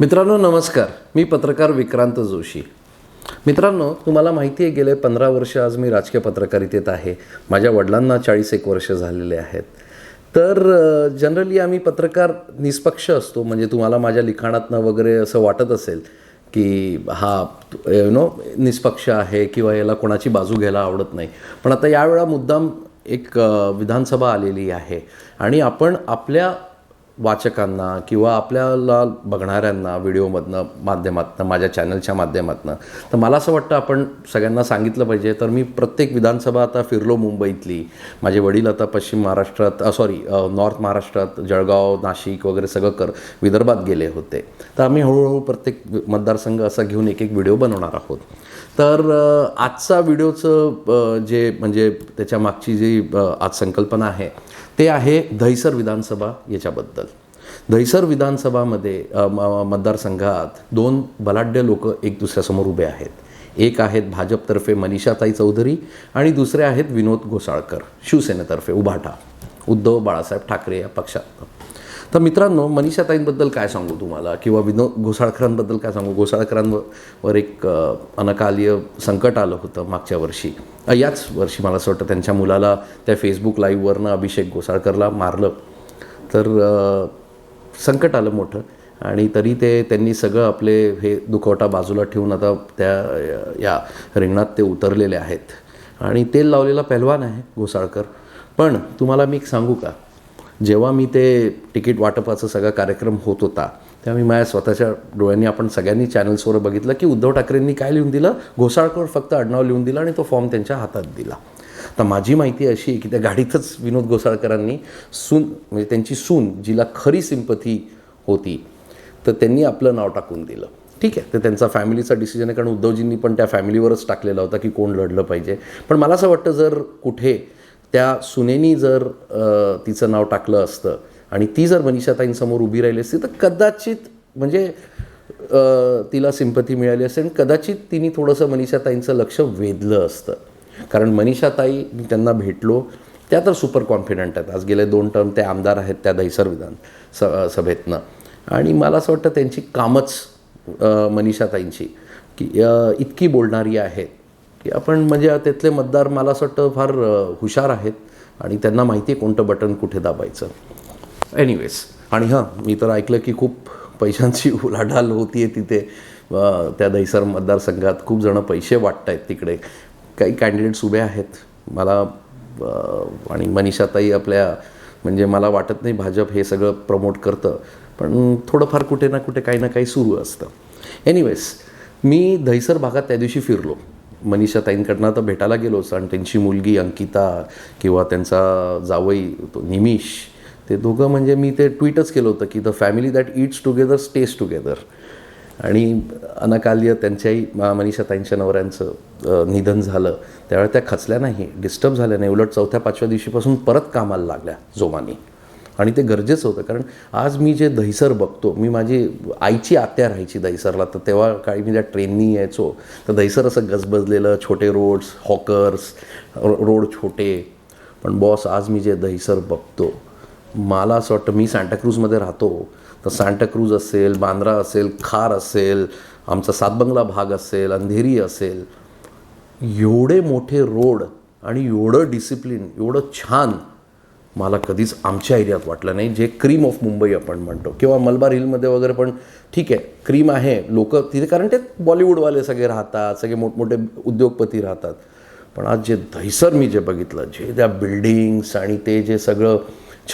मित्रांनो नमस्कार. मी पत्रकार विक्रांत जोशी. मित्रांनो तुम्हाला माहिती आहे गेले पंधरा वर्ष आज मी राजकीय पत्रकारितेत आहे. माझ्या वडिलांना चाळीस एक वर्ष झालेले आहेत. तर जनरली आम्ही पत्रकार निष्पक्ष असतो. म्हणजे तुम्हाला माझ्या लिखाणातनं वगैरे असं वाटत असेल की हा यु नो निष्पक्ष आहे किंवा याला कोणाची बाजू घ्यायला आवडत नाही. पण आता यावेळा मुद्दाम एक विधानसभा आलेली आहे. आणि आपण आपल्या वाचकांना किंवा आपल्याला बघणाऱ्यांना व्हिडिओमधनं माध्यमातनं माझ्या चॅनलच्या माध्यमातनं तर मला असं वाटतं आपण सगळ्यांना सांगितलं पाहिजे. तर मी प्रत्येक विधानसभा आता फिरलो मुंबईतली. माझे वडील आता पश्चिम महाराष्ट्रात सॉरी नॉर्थ महाराष्ट्रात जळगाव नाशिक वगैरे सगळं कर विदर्भात गेले होते. तर आम्ही हळूहळू प्रत्येक मतदारसंघ असा घेऊन एक एक व्हिडिओ बनवणार आहोत. तर आजचा व्हिडिओचं जे म्हणजे त्याच्या मागची जी आज संकल्पना आहे ते आहे दहिसर विधानसभा याच्याबद्दल. दहिसर विधानसभामध्ये म- मतदारसंघात दोन बलाढ्य लोक एक दुसऱ्यासमोर उभे आहेत. एक आहेत भाजपतर्फे मनीषाताई चौधरी आणि दुसरे आहेत विनोद घोसाळकर शिवसेनेतर्फे उभाटा उद्धव बाळासाहेब ठाकरे या पक्षात तर मित्रांनो मनीषाताईंबद्दल काय सांगू तुम्हाला? किंवा विनोद घोसाळकरांबद्दल काय सांगू? घोसाळकरांवर एक अनकाल्य संकट आलं होतं मागच्या वर्षी. याच वर्षी मला असं वाटतं त्यांच्या मुलाला त्या फेसबुक लाईव्हवरनं अभिषेक घोसाळकरला मारलं. तर संकट आलं मोठं. आणि तरी ते त्यांनी सगळं आपले हे दुखवटा बाजूला ठेवून आता त्या या रिंगणात ते उतरलेले आहेत. आणि तेल लावलेला पहलवान आहे घोसाळकर. पण तुम्हाला मी एक सांगू का? जेव्हा मी ते तिकीट वाटपाचा सगळा कार्यक्रम होत होता तेव्हा मी माझ्या स्वतःच्या डोळ्यांनी आपण सगळ्यांनी चॅनल्सवर बघितलं की उद्धव ठाकरेंनी काय लिहून दिलं? घोसाळकर फक्त आडनाव लिहून दिलं आणि तो फॉर्म त्यांच्या हातात दिला. तर माझी माहिती अशी आहे की त्या गाडीतच विनोद घोसाळकरांनी सून म्हणजे त्यांची सून जिला खरी सिंपथी होती तर त्यांनी आपलं नाव टाकून दिलं. ठीक आहे तर त्यांचा फॅमिलीचा डिसिजन आहे कारण उद्धवजींनी पण त्या फॅमिलीवरच टाकलेला होता की कोण लढलं पाहिजे. पण मला असं वाटतं जर कुठे त्या सुनेनी जर तिचं नाव टाकलं असतं आणि ती जर मनीषाताईंसमोर उभी राहिली असती तर कदाचित म्हणजे तिला सिंपती मिळाली असते आणि कदाचित तिने थोडंसं मनीषाताईंचं लक्ष वेधलं असतं. कारण मनीषाताई मी त्यांना भेटलो त्या तर सुपर कॉन्फिडंट आहेत. आज गेले दोन टर्म ते आमदार आहेत त्या दहिसर विधान स सभेतनं. आणि मला असं वाटतं त्यांची कामच मनीषाताईंची. की इतकी बोलणारी आहेत. की आपण म्हणजे तिथले मतदार मला असं वाटतं फार हुशार आहेत आणि त्यांना माहिती आहे कोणतं बटन कुठे दाबायचं. एनिवेज आणि हां मी तर ऐकलं की खूप पैशांची उलाढाल होती आहे तिथे त्या दहिसर मतदारसंघात खूप जणं पैसे वाटत आहेत तिकडे. काही कॅन्डिडेट्स उभे आहेत. मला आणि मनीषाताई आपल्या म्हणजे मला वाटत नाही भाजप हे सगळं प्रमोट करतं पण थोडंफार कुठे ना कुठे काही ना काही सुरू असतं. एनिवेज मी दहिसर भागात त्या दिवशी फिरलो. मनीषाताईंकडनं तर भेटायला गेलोच. आणि त्यांची मुलगी अंकिता किंवा त्यांचा जावई तो निमिष ते दोघं म्हणजे मी ते ट्विटच केलं होतं की the family that it's together stage together. आणि अनाकाल्य त्यांच्याही मनीषा मनीषाताईंच्या नवऱ्यांचं निधन झालं. त्यावेळेला त्या खचल्या नाही डिस्टर्ब झाल्या नाही. उलट चौथ्या पाचव्या दिवशीपासून परत कामाला लागल्या जोमानी. आणि ते गरजेचं होतं. कारण आज मी जे दहिसर बघतो मी माझी आईची आत्या राहायची दहिसरला. तर तेव्हा काही मी त्या ट्रेननी यायचो तर दहिसर असं गजबजलेलं छोटे रोड्स हॉकर्स रोड छोटे. पण बॉस आज मी जे दहिसर बघतो मला असं वाटतं मी सांताक्रूजमध्ये राहतो. तर सांताक्रूज असेल बांद्रा असेल खार असेल आमचा सातबंगला भाग असेल अंधेरी असेल. एवढे मोठे रोड आणि एवढं डिसिप्लिन एवढं छान मला कधीच आमच्या एरियात वाटलं नाही. जे क्रीम ऑफ मुंबई आपण म्हणतो. किंवा मलबार हिलमध्ये वगैरे पण ठीक आहे. क्रीम आहे. लोक तिथे कारण ते बॉलिवूडवाले सगळे राहतात. सगळे मोठमोठे उद्योगपती राहतात. पण आज जे दहिसर मी जे बघितलं जे त्या बिल्डिंग्स आणि ते जे सगळं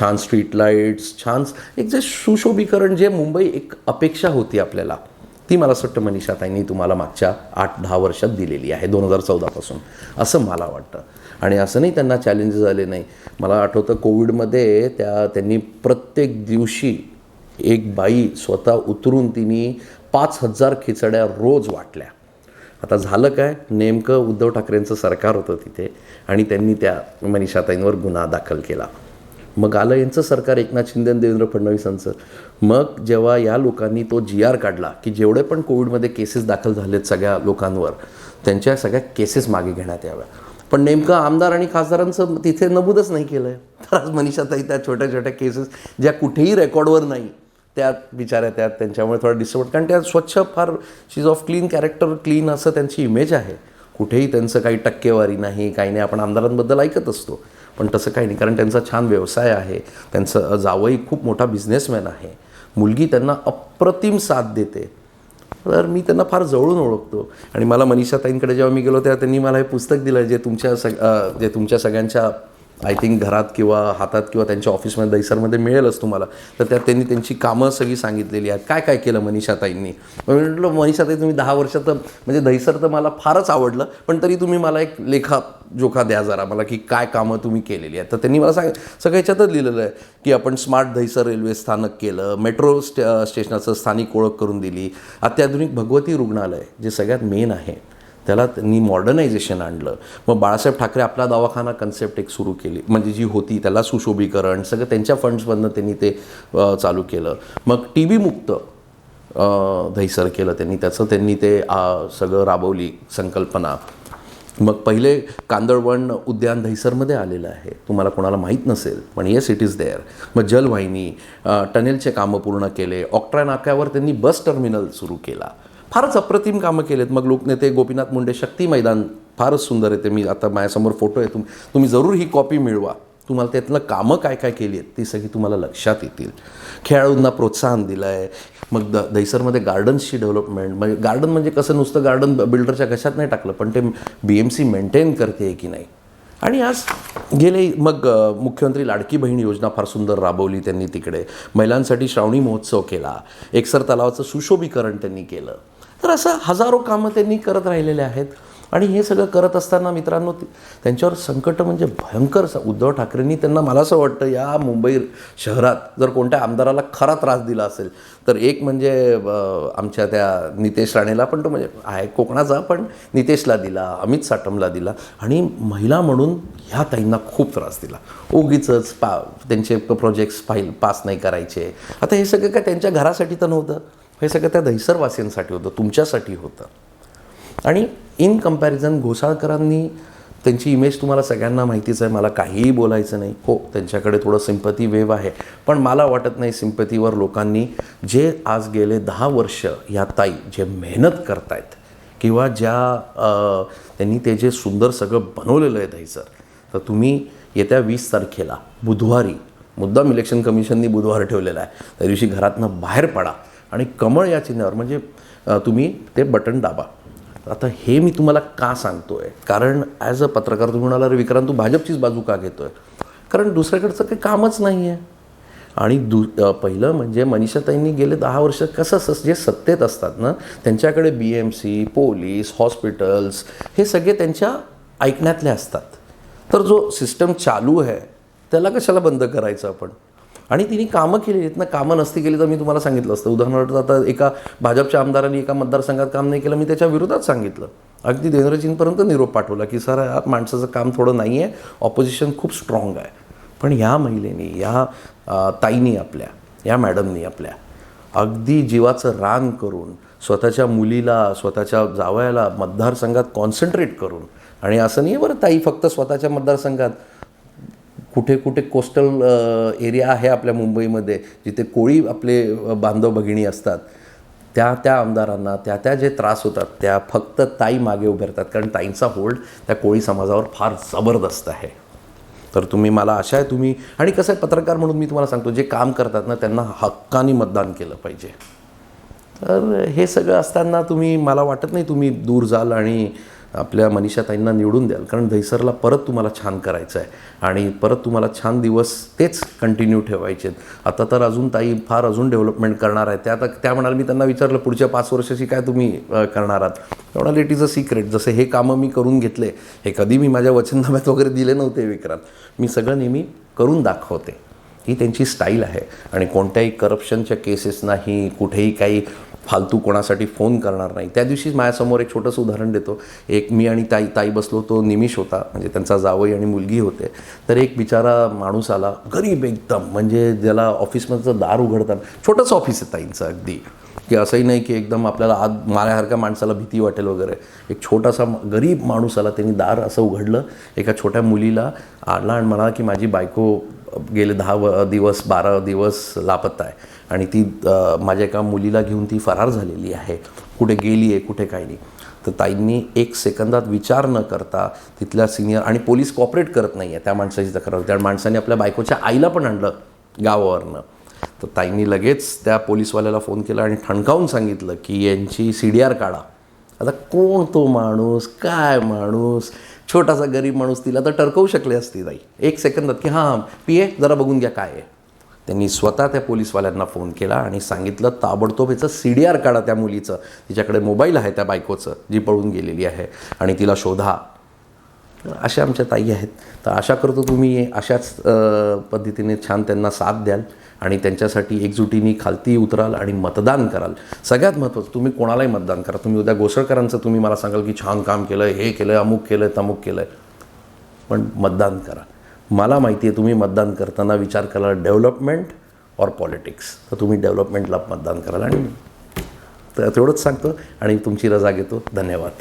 छान स्ट्रीट लाईट्स छान एक जे सुशोभीकरण जे मुंबई एक अपेक्षा होती आपल्याला. ती मला वाटतं मनीषाताईंनी तुम्हाला मागच्या आठ दहा वर्षात दिलेली आहे दोन हजार चौदापासून असं मला वाटतं. आणि असं नाही त्यांना चॅलेंजेस आले नाही. मला आठवतं कोविडमध्ये त्या त्यांनी प्रत्येक दिवशी एक बाई स्वतः उतरून तिने पाच हजार खिचड्या रोज वाटल्या. आता झालं काय? नेमकं उद्धव ठाकरेंचं सरकार होतं तिथे आणि त्यांनी त्या मनीषाताईंवर गुन्हा दाखल केला. मग आलं यांचं सरकार एकनाथ शिंदे आणि देवेंद्र फडणवीसांचं. मग जेव्हा या लोकांनी तो जी आर काढला की जेवढे पण कोविडमध्ये केसेस दाखल झालेत सगळ्या लोकांवर त्यांच्या सगळ्या केसेस मागे घेण्यात याव्या. पण नेमकं आमदार आणि खासदारांचं तिथे नमूदच नाही केलं आहे तर आज मनीषाताई त्या छोट्या छोट्या केसेस ज्या कुठेही रेकॉर्डवर नाही त्या बिचाऱ्या त्यात त्यांच्यामुळे थोडा डिस्टर्ब कारण त्या स्वच्छ फार she's of clean character clean असं त्यांची इमेज आहे. कुठेही त्यांचं काही टक्केवारी नाही काही नाही. आपण आमदारांबद्दल ऐकत असतो. पण तसं काही नाही. कारण त्यांचा छान व्यवसाय आहे. त्यांचं जावई खूप मोठा बिझनेसमॅन आहे. मुलगी त्यांना अप्रतिम साथ देते. तर मी त्यांना फार जवळून ओळखतो. आणि मला मनीषा ताईंकडे जेव्हा मी गेलो तेव्हा त्यांनी मला हे पुस्तक दिलं जे तुमच्या सग जे तुमच्या सगळ्यांच्या आय थिंक घरात किंवा हातात किंवा त्यांच्या ऑफिसमध्ये दैसरमध्ये मिळेलच तुम्हाला. तर त्यात त्यांनी त्यांची कामं सगळी सांगितलेली आहेत. काय काय केलं मनीषाताईंनी? मी म्हटलं मनीषाताई तुम्ही दहा वर्षात म्हणजे दैसर तर मला फारच आवडलं पण तरी तुम्ही मला एक लेखा जोखा द्या जरा मला की काय कामं तुम्ही केलेली आहेत. तर त्यांनी मला सांग सगळं याच्यातच लिहिलेलं आहे की आपण स्मार्ट दहिसर रेल्वे स्थानक केलं मेट्रो स्टे स्टेशनाचं स्थानिक ओळख करून दिली. अत्याधुनिक भगवती रुग्णालय जे सगळ्यात मेन आहे. त्याला त्यांनी मॉडर्नायझेशन आणलं. मग बाळासाहेब ठाकरे आपला दवाखाना कन्सेप्ट एक सुरू केली. म्हणजे जी होती त्याला सुशोभीकरण सगळं त्यांच्या फंड्समधनं त्यांनी ते चालू केलं. मग टी बी मुक्त अ, केलं त्यांनी. त्याचं त्यांनी ते सगळं राबवली संकल्पना. मग पहिले कांदळवण उद्यान दहिसरमध्ये आलेलं आहे. तुम्हाला कोणाला माहीत नसेल पण येस इट इज देअर मग जलवाहिनी टनेलचे कामं पूर्ण केले. ऑक्ट्रा नाक्यावर त्यांनी बस टर्मिनल सुरू केला. फारच अप्रतिम कामं केलेत. मग लोकनेते गोपीनाथ मुंडे शक्ती मैदान फारच सुंदर आहे ते. मी आता माझ्यासमोर फोटो आहे. तुम तुम्ही जरूर ही कॉपी मिळवा. तुम्हाला त्यातलं कामं काय काय केली आहेत ती सगळी तुम्हाला लक्षात येतील. खेळाडूंना प्रोत्साहन दिलं आहे मग द दहिसरमध्ये गार्डन्सची डेव्हलपमेंट म्हणजे गार्डन म्हणजे कसं नुसतं गार्डन बिल्डरच्या कशात नाही टाकलं पण ते बी एम सी मेंटेन करते की नाही? आणि आज गेले मग मुख्यमंत्री लाडकी बहीण योजना फार सुंदर राबवली त्यांनी तिकडे. महिलांसाठी श्रावणी महोत्सव केला. एकसर तलावाचं सुशोभीकरण त्यांनी केलं. तर असं हजारो कामं त्यांनी करत राहिलेले आहेत. आणि हे सगळं करत असताना मित्रांनो ते- त्यांच्यावर संकट म्हणजे भयंकर उद्धव ठाकरेंनी त्यांना मला असं वाटतं या मुंबई शहरात जर कोणत्या आमदाराला खरा त्रास दिला असेल तर एक म्हणजे आमच्या त्या नितेश राणेला पण तो म्हणजे आहे कोकणाचा पण नितेशला दिला अमित साटमला दिला. आणि महिला म्हणून ह्या ताईंना खूप त्रास दिला. उगीच पा त्यांचे प्रोजेक्ट्स फाईल पास नाही करायचे. आता हे सगळं काय त्यांच्या घरासाठी तर नव्हतं. हे सगळं त्या दहिसरवासियांसाठी होतं तुमच्यासाठी होतं. आणि इन कंपॅरिझन घोसाळकरांनी त्यांची इमेज तुम्हाला सगळ्यांना माहितीच आहे मला काहीही बोलायचं नाही. हो त्यांच्याकडे थोडं सिंपती वेव आहे पण मला वाटत नाही सिंपतीवर लोकांनी जे आज गेले दहा वर्ष या ताई जे मेहनत करतायत किंवा ज्या त्यांनी ते जे सुंदर सगळं बनवलेलं आहे दहीसर तर तुम्ही येत्या वीस तारखेला बुधवारी मुद्दाम इलेक्शन कमिशननी बुधवार ठेवलेला आहे त्या दिवशी घरातनं बाहेर पडा. आणि कमळ या चिन्हावर म्हणजे तुम्ही ते बटन दाबा. आता हे मी तुम्हाला का सांगतो आहे कारण ॲज अ पत्रकार तुम्ही म्हणाला रे विक्रांत तू भाजपचीच बाजू का घेतो आहे कारण दुसऱ्याकडचं काही कामच नाही आहे आणि दु पहिलं म्हणजे मनीषाताईंनी गेले दहा वर्ष कसं स जे सत्तेत असतात ना त्यांच्याकडे B M C police hospitals हे सगळे त्यांच्या ऐकण्यातले असतात. तर जो सिस्टम चालू आहे त्याला कशाला बंद करायचं आपण? आणि तिने कामं केली आहेत ना कामं नसती केली तर मी तुम्हाला सांगितलं असतं. उदाहरणार्थ आता एका भाजपच्या आमदारांनी एका मतदारसंघात काम नाही केलं मी त्याच्या विरोधात सांगितलं. अगदी देवेंद्रजींपर्यंत निरोप पाठवला की सर या माणसाचं काम थोडं नाही आहे ऑपोजिशन खूप स्ट्रॉंग आहे. पण ह्या महिलेनी या ताईनी आपल्या या मॅडमनी आपल्या अगदी जीवाचं रान करून स्वतःच्या मुलीला स्वतःच्या जावयाला मतदारसंघात कॉन्सन्ट्रेट करून आणि असं नाही बरं ताई फक्त स्वतःच्या मतदारसंघात कुठे कुठे कोस्टल एरिया आहे आपल्या मुंबईमध्ये जिथे कोळी आपले बांधव भगिनी असतात त्या त्या आमदारांना त्या त्या जे त्रास होतात त्या फक्त ताई मागे उभे राहतात. कारण ताईंचा होल्ड त्या कोळी समाजावर फार जबरदस्त आहे. तर तुम्ही मला आशा आहे तुम्ही आणि कसं आहे पत्रकार म्हणून मी तुम्हाला सांगतो जे काम करतात ना त्यांना हक्काने मतदान केलं पाहिजे. तर हे सगळं असताना तुम्ही मला वाटत नाही तुम्ही दूर जाल आणि आपल्या मनीषाताईंना निवडून द्याल. कारण दहिसरला परत तुम्हाला छान करायचं आहे आणि परत तुम्हाला छान दिवस तेच कंटिन्यू ठेवायचे आहेत आता तर अजून ताई फार अजून डेव्हलपमेंट करणार आहे. त्या आता त्या म्हणाल मी त्यांना विचारलं पुढच्या पाच वर्षाची काय तुम्ही करणार आहात? ते म्हणाले इट इज अ सिक्रेट जसे हे कामं मी करून घेतले हे कधी मी माझ्या वचननाम्यात वगैरे दिले नव्हते विक्रांत. मी सगळं नेहमी करून दाखवते. ही त्यांची स्टाईल आहे. आणि कोणत्याही करप्शनच्या केसेस नाही कुठेही काही फालतू कोणासाठी फोन करणार नाही. त्या दिवशीच माझ्यासमोर एक छोटंसं उदाहरण देतो. एक मी आणि ताई ताई बसलो तो निमिष होता. म्हणजे त्यांचा जावई आणि मुलगी होते. तर एक बिचारा माणूस आला गरीब एकदम. म्हणजे ज्याला ऑफिसमधचं दार उघडताना छोटंसं ऑफिस आहे ताईंचं अगदी. की असंही नाही की एकदम आपल्याला आत माझ्यासारख्या माणसाला भीती वाटेल वगैरे. एक छोटासा गरीब माणूस आला त्यांनी दार असं उघडलं. एका छोट्या मुलीला आणला आणि म्हणाला की माझी बायको गेले दहा दिवस बारा दिवस लापत्ता आहे. आणि ती माझ्या एका मुलीला घेऊन ती फरार झालेली आहे. कुठे गेली आहे कुठे काही नाही. तर ताईंनी एक सेकंदात विचार न करता तिथल्या सिनियर आणि पोलीस कॉपरेट करत नाही आहे त्या माणसाची तक्रार. त्या माणसाने आपल्या बायकोच्या आईला पण आणलं गावावरनं. तर ताईंनी लगेच त्या पोलीसवाल्याला फोन केला आणि ठणकावून सांगितलं की यांची सी डी आर काढा. आता कोण तो माणूस? काय माणूस? छोटासा गरीब माणूस तिला तर टरकवू शकले असते ताई. एक सेकंदात की हां पिये जरा बघून घ्या काय आहे. त्यांनी स्वतः त्या पोलीसवाल्यांना फोन केला आणि सांगितलं ताबडतोब याचं सी डी आर काढा त्या मुलीचं. तिच्याकडे मोबाईल आहे त्या बायकोचं जी पळून गेलेली आहे आणि तिला शोधा. अशा आमच्या ताई आहेत. तर आशा करतो तुम्ही अशाच पद्धतीने छान त्यांना साथ द्याल आणि त्यांच्यासाठी एकजुटीने खालती उतराल आणि मतदान कराल. सगळ्यात महत्त्वाचं तुम्ही कोणालाही मतदान करा. तुम्ही उद्या गोसळकरांचं तुम्ही मला सांगाल की छान काम केलं हे केलं अमुक केलं तमुक केलं पण मतदान करा. मला माहिती आहे तुम्ही मतदान करताना विचार कराल डेव्हलपमेंट ऑर पॉलिटिक्स. तर तुम्ही डेव्हलपमेंटला मतदान कराल आणि तर तेवढंच सांगतो आणि तुमची रजा घेतो. धन्यवाद.